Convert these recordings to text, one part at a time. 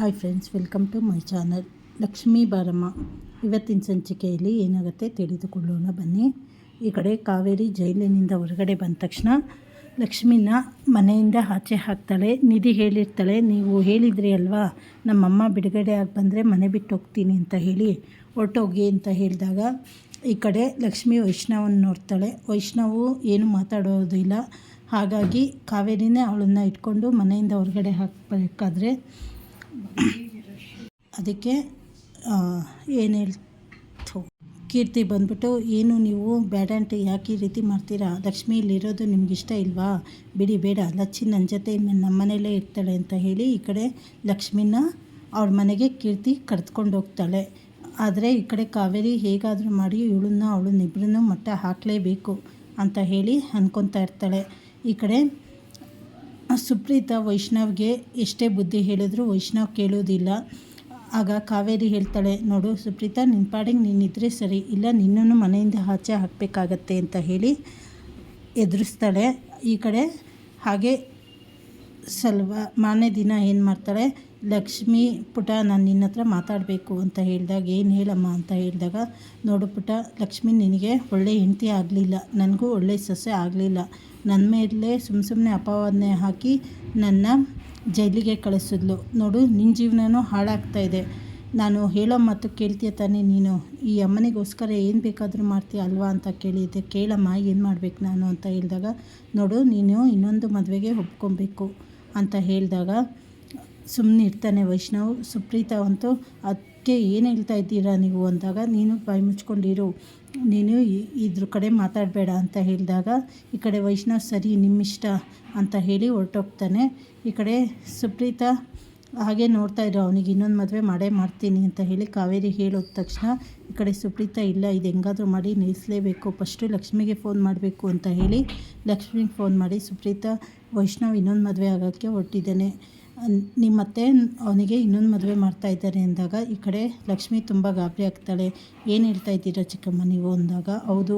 Hi friends welcome to my channel Lakshmi Baramma ಇವತ್ತಿನ ಸಂಚಿಕೆಯಲ್ಲಿ ಏನಾಗುತ್ತೆ ತಿಳಿದುಕೊಳ್ಳೋಣ ಬನ್ನಿ. ಈ ಕಡೆ ಕಾವೇರಿ ಜೈಲಿನಿಂದ ಹೊರಗಡೆ ಬಂದ ತಕ್ಷಣ ಲಕ್ಷ್ಮಿನ ಮನೆಯಿಂದ ಆಚೆ ಹಾಕ್ತಾಳೆ ನಿಧಿ ಹೇಳಿರ್ತಾಳೆ, ನೀವು ಹೇಳಿದ್ರಿ ಅಲ್ವಾ? ನಮ್ಮಮ್ಮ ಬಿಡುಗಡೆ ಆಗಿ ಬಂದರೆ ಮನೆ ಬಿಟ್ಟು ಹೋಗ್ತೀನಿ ಅಂತ ಹೇಳಿ ಹೊರಟೋಗಿ ಅಂತ ಹೇಳಿದಾಗ ಈ ಕಡೆ ಲಕ್ಷ್ಮಿ ವೈಷ್ಣವನ ನೋಡ್ತಾಳೆ. ವೈಷ್ಣವು ಏನು ಮಾತಾಡೋದಿಲ್ಲ. ಹಾಗಾಗಿ ಕಾವೇರಿನೇ ಅವಳನ್ನು ಇಟ್ಕೊಂಡು ಮನೆಯಿಂದ ಹೊರಗಡೆ ಹಾಕಬೇಕಾದ್ರೆ ಅದಕ್ಕೆ ಏನು ಹೇಳ್ತು? ಕೀರ್ತಿ ಬಂದ್ಬಿಟ್ಟು, ಏನು ನೀವು ಬ್ಯಾಡ ಆಂಟಿ ಯಾಕೆ ಈ ರೀತಿ ಮಾಡ್ತೀರಾ? ಲಕ್ಷ್ಮಿ ಇಲ್ಲಿರೋದು ನಿಮ್ಗೆ ಇಷ್ಟ ಇಲ್ವಾ? ಬಿಡಿ, ಬೇಡ. ಲಚ್ಚಿ ನನ್ನ ಜೊತೆ ನಮ್ಮ ಮನೇಲೇ ಇರ್ತಾಳೆ ಅಂತ ಹೇಳಿ ಈ ಕಡೆ ಲಕ್ಷ್ಮಿನ ಅವ್ರ ಮನೆಗೆ ಕೀರ್ತಿ ಕರೆದುಕೊಂಡು ಹೋಗ್ತಾಳೆ. ಆದರೆ ಈ ಕಡೆ ಕಾವೇರಿ ಹೇಗಾದರೂ ಮಾಡಿ ಇವಳನ್ನ ಅವಳನ್ನಿಬ್ಬರನ್ನು ಮಟ್ಟ ಹಾಕಲೇಬೇಕು ಅಂತ ಹೇಳಿ ಅಂದ್ಕೊತಾ ಇರ್ತಾಳೆ. ಈ ಕಡೆ ಸುಪ್ರೀತಾ ವೈಷ್ಣವ್ಗೆ ಎಷ್ಟೇ ಬುದ್ಧಿ ಹೇಳಿದ್ರು ವೈಷ್ಣವ್ ಕೇಳೋದಿಲ್ಲ. ಆಗ ಕಾವೇರಿ ಹೇಳ್ತಾಳೆ, ನೋಡು ಸುಪ್ರೀತಾ ನಿನ್ನ ಪಾಡಿಗೆ ನೀನಿದ್ರೆ ಸರಿ, ಇಲ್ಲ ನಿನ್ನನ್ನು ಮನೆಯಿಂದ ಆಚೆ ಹಾಕಬೇಕಾಗತ್ತೆ ಅಂತ ಹೇಳಿ ಎದುರಿಸ್ತಾಳೆ. ಈ ಕಡೆ ಹಾಗೆ ಸಲ್ವ ಮಾರನೇ ದಿನ ಏನು ಮಾಡ್ತಾಳೆ ಲಕ್ಷ್ಮಿ ಪುಟ ನಾನು ನಿನ್ನ ಹತ್ರ ಮಾತಾಡಬೇಕು ಅಂತ ಹೇಳಿದಾಗ ಏನು ಹೇಳಮ್ಮ ಅಂತ ಹೇಳಿದಾಗ, ನೋಡು ಪುಟ, ಲಕ್ಷ್ಮಿ ನಿನಗೆ ಒಳ್ಳೆ ಹೆಂಡತಿ ಆಗಲಿಲ್ಲ. ನನಗೂ ಒಳ್ಳೆ ಸೊಸೆ ಆಗಲಿಲ್ಲ. ನನ್ನ ಮೇಲೆ ಸುಮ್ಮ ಸುಮ್ಮನೆ ಅಪವಾದನೆ ಹಾಕಿ ನನ್ನ ಜೈಲಿಗೆ ಕಳಿಸಿದ್ಲು. ನೋಡು ನಿನ್ನ ಜೀವನನೂ ಹಾಳಾಗ್ತಾ ಇದೆ. ನಾನು ಹೇಳೋ ಮಾತು ಕೇಳ್ತೀಯ ತಾನೇ ನೀನು? ಈ ಅಮ್ಮನಿಗೋಸ್ಕರ ಏನು ಬೇಕಾದರೂ ಮಾಡ್ತೀಯ ಅಲ್ವಾ ಅಂತ ಕೇಳಿದ್ದೆ. ಕೇಳಮ್ಮ, ಏನು ಮಾಡ್ಬೇಕು ನಾನು ಅಂತ ಹೇಳಿದಾಗ, ನೋಡು, ನೀನು ಇನ್ನೊಂದು ಮದುವೆಗೆ ಒಪ್ಕೊಬೇಕು. ಅಂತ ಹೇಳಿದಾಗ ಸುಮ್ಮನೆ ಇರ್ತಾನೆ ವೈಷ್ಣವ್, ಸುಪ್ರೀತಾ ಅಂತೂ, ಅದಕ್ಕೆ ಏನು ಹೇಳ್ತಾ ಇದ್ದೀರಾ ನೀವು? ಅಂದಾಗ, ನೀನು ಬಾಯಿ ಮುಚ್ಕೊಂಡಿರು. ನೀನು ಇದ್ರ ಕಡೆ ಮಾತಾಡಬೇಡ ಅಂತ ಹೇಳಿದಾಗ, ಈ ಕಡೆ ವೈಷ್ಣವ್, ಸರಿ, ನಿಮ್ಮಿಷ್ಟ ಅಂತ ಹೇಳಿ ಹೊರಟೋಗ್ತಾನೆ. ಈ ಕಡೆ ಸುಪ್ರೀತಾ ಹಾಗೆ ನೋಡ್ತಾ ಇರೋ, ಅವನಿಗೆ ಇನ್ನೊಂದು ಮದುವೆ ಮಾಡೇ ಮಾಡ್ತೀನಿ ಅಂತ ಹೇಳಿ ಕಾವೇರಿ ಹೇಳೋದ ತಕ್ಷಣ, ಈ ಕಡೆ ಸುಪ್ರೀತಾ ಇಲ್ಲ, ಇದು ಹೆಂಗಾದರೂ ಮಾಡಿ ನಿಲ್ಲಿಸಲೇಬೇಕು ಫಸ್ಟು ಲಕ್ಷ್ಮಿಗೆ ಫೋನ್ ಮಾಡಬೇಕು ಅಂತ ಹೇಳಿ ಲಕ್ಷ್ಮಿಗೆ ಫೋನ್ ಮಾಡಿ, ಸುಪ್ರೀತಾ, ವೈಷ್ಣವ್ ಇನ್ನೊಂದು ಮದುವೆ ಆಗೋಕ್ಕೆ ಹೊರಟಿದ್ದಾನೆ. ನಿಮ್ಮತ್ತೆ ಅವನಿಗೆ ಇನ್ನೊಂದು ಮದುವೆ ಮಾಡ್ತಾ ಇದ್ದಾರೆ ಅಂದಾಗ, ಈ ಕಡೆ ಲಕ್ಷ್ಮಿ ತುಂಬ ಗಾಬರಿ ಆಗ್ತಾಳೆ. ಏನು ಹೇಳ್ತಾ ಇದ್ದೀರಾ ಚಿಕ್ಕಮ್ಮ ನೀವು ಅಂದಾಗ, ಹೌದು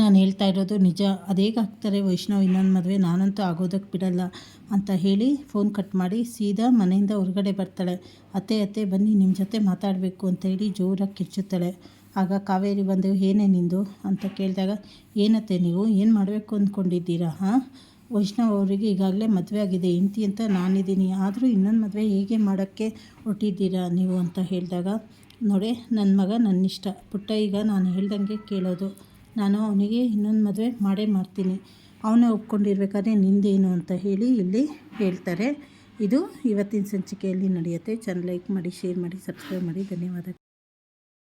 ನಾನು ಹೇಳ್ತಾ ಇರೋದು ನಿಜ. ಅದೇಗೆ ಆಗ್ತಾರೆ ವೈಷ್ಣವ್ ಇನ್ನೊಂದು ಮದುವೆ. ನಾನಂತೂ ಆಗೋದಕ್ಕೆ ಬಿಡಲ್ಲ ಅಂತ ಹೇಳಿ ಫೋನ್ ಕಟ್ ಮಾಡಿ ಸೀದಾ ಮನೆಯಿಂದ ಹೊರಗಡೆ ಬರ್ತಾಳೆ. ಅತ್ತೆ ಅತ್ತೆ, ಬನ್ನಿ ನಿಮ್ಮ ಜೊತೆ ಮಾತಾಡಬೇಕು ಅಂತ ಹೇಳಿ ಜೋರಾಗಿ ಕಿರ್ಚುತ್ತಾಳೆ. ಆಗ ಕಾವೇರಿ ಬಂದು, ಏನೇ ನಿಂದು? ಅಂತ ಕೇಳಿದಾಗ, ಏನತ್ತೆ ನೀವು? ಏನು ಮಾಡಬೇಕು ಅಂದ್ಕೊಂಡಿದ್ದೀರಾ, ಹಾಂ? ವೈಷ್ಣವ್ ಅವರಿಗೆ ಈಗಾಗಲೇ ಮದುವೆ ಆಗಿದೆ. ಇಂತಿ ಅಂತ ನಾನಿದ್ದೀನಿ. ಆದರೂ ಇನ್ನೊಂದು ಮದುವೆ ಹೇಗೆ ಮಾಡೋಕ್ಕೆ ಹೊಟ್ಟಿದ್ದೀರಾ ನೀವು ಅಂತ ಹೇಳಿದಾಗ, ನೋಡಿ ನನ್ನ ಮಗ ನನ್ನ ಇಷ್ಟ ಪುಟ್ಟ, ಈಗ ನಾನು ಹೇಳ್ದಂಗೆ ಕೇಳೋದು. ನಾನು ಅವನಿಗೆ ಇನ್ನೊಂದು ಮದುವೆ ಮಾಡೇ ಮಾಡ್ತೀನಿ. ಅವನೇ ಒಪ್ಕೊಂಡಿರ್ಬೇಕಾದ್ರೆ ನಿಂದೇನು ಅಂತ ಹೇಳಿ ಇಲ್ಲಿ ಹೇಳ್ತಾರೆ. ಇದು ಇವತ್ತಿನ ಸಂಚಿಕೆಯಲ್ಲಿ ನಡೆಯುತ್ತೆ. ಚಾನಲ್ ಲೈಕ್ ಮಾಡಿ ಶೇರ್ ಮಾಡಿ ಸಬ್ಸ್ಕ್ರೈಬ್ ಮಾಡಿ. ಧನ್ಯವಾದ